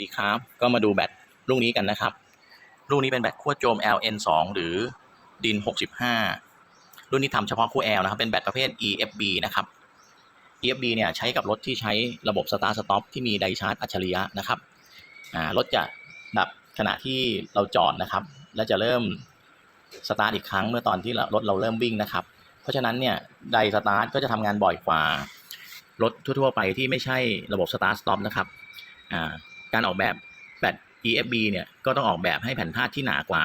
ดีครับ ก็มาดูแบตลูกนี้กันนะครับ ลูกนี้เป็นแบตขั้วโจม LN2 หรือดิน 65 รุ่นนี้ทำเฉพาะขั้ว L นะครับ เป็นแบตประเภท EFB นะครับ EFB เนี่ยใช้กับรถที่ใช้ระบบ Start Stop ที่มีไดชาร์จอัจฉริยะนะครับรถจะดับขณะที่เราจอดนะครับ และจะเริ่มสตาร์ทอีกครั้งเมื่อตอนที่รถเราเริ่มวิ่งนะครับ เพราะฉะนั้นเนี่ยไดสตาร์ทก็จะทำงานบ่อยกว่ารถทั่วๆ ไปที่ไม่ใช่ระบบ Start Stop นะครับ การออกแบบแบต EFB เนี่ยก็ต้องออกแบบให้แผ่นธาตุที่หนากว่า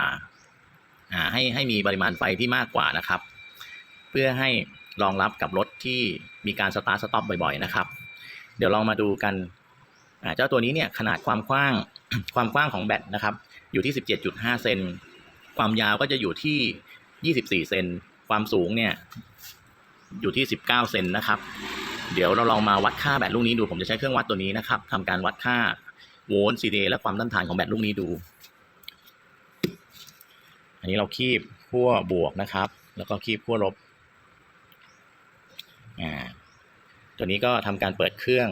ให้ให้มีปริมาณไฟที่มากกว่านะครับ เพื่อให้รองรับกับรถที่มีการสตาร์ทสต็อปบ่อยๆนะครับ เดี๋ยวลองมาดูกันเจ้าตัวนี้เนี่ยขนาดความกว้างความกว้างของแบตนะครับ อยู่ที่ 17.5 เซนความยาวก็จะอยู่ที่ 24 เซนความสูงเนี่ยอยู่ที่ 19 เซนนะครับ เดี๋ยวเราลองมาวัดค่าแบตลูกนี้ดูผมจะใช้เครื่องวัดตัวนี้นะครับทำการวัดค่า โวลต์ CDA และความต้านทานของแบตลูกนี้ดู อันนี้เราคีบขั้วบวกนะครับ แล้วก็คีบขั้วลบ อ่า ตัวนี้ก็ทำการเปิดเครื่อง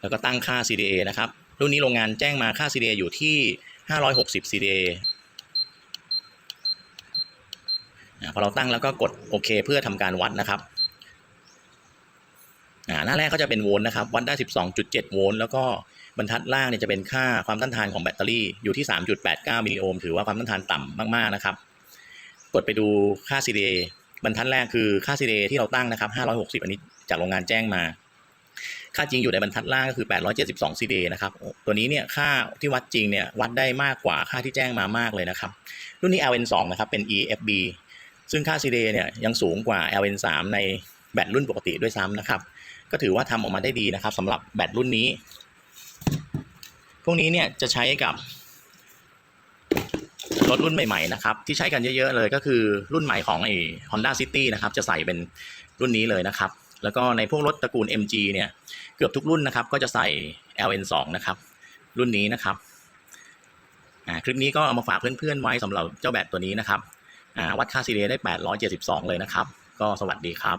แล้วก็ตั้งค่า CDA นะครับ รุ่นนี้โรงงานแจ้งมาค่า CDA อยู่ที่ 560 CDA พอเราตั้งแล้วก็กดโอเค เพื่อทำการวัดนะครับ หน้าแรกก็จะเป็นโวลต์นะครับวัดได้ 12.7 โวลต์แล้วก็บรรทัดล่างเนี่ยจะเป็นค่าความต้านทานของแบตเตอรี่อยู่ที่ 3.89 มิลลิโอห์มถือว่าความต้านทานต่ำมากๆนะครับ กดไปดูค่า CDA บรรทัดแรกคือค่า CDA ที่เราตั้งนะครับ 560 อันนี้จากโรงงานแจ้งมา ค่าจริงอยู่ในบรรทัดล่างก็คือ 872 CDA นะครับตัวนี้เนี่ยค่าที่วัดจริงเนี่ยวัดได้มากกว่าค่าที่แจ้งมามากเลยนะครับ รุ่นนี้ LN2 นะครับเป็น EFB ซึ่งค่า CDA เนี่ยยังสูงกว่า LN3 ใน แบตรุ่นปกติด้วยซ้ำนะครับ ก็ถือว่าทำออกมาได้ดีนะครับสำหรับแบตรุ่นนี้ พวกนี้เนี่ยจะใช้กับรถรุ่นใหม่ๆนะครับที่ใช้กันเยอะๆเลยก็คือรุ่นใหม่ของไอ้ Honda City นะครับจะใส่เป็นรุ่นนี้เลยนะครับ แล้วก็ในพวกรถตระกูล MG เนี่ยเกือบทุกรุ่นนะครับก็จะใส่ LN2 นะครับรุ่นนี้นะครับคลิปนี้ก็เอามาฝากเพื่อนๆไว้สำหรับเจ้าแบตตัวนี้นะครับวัดค่า CDA ได้ 872 เลยนะครับ ก็สวัสดีครับ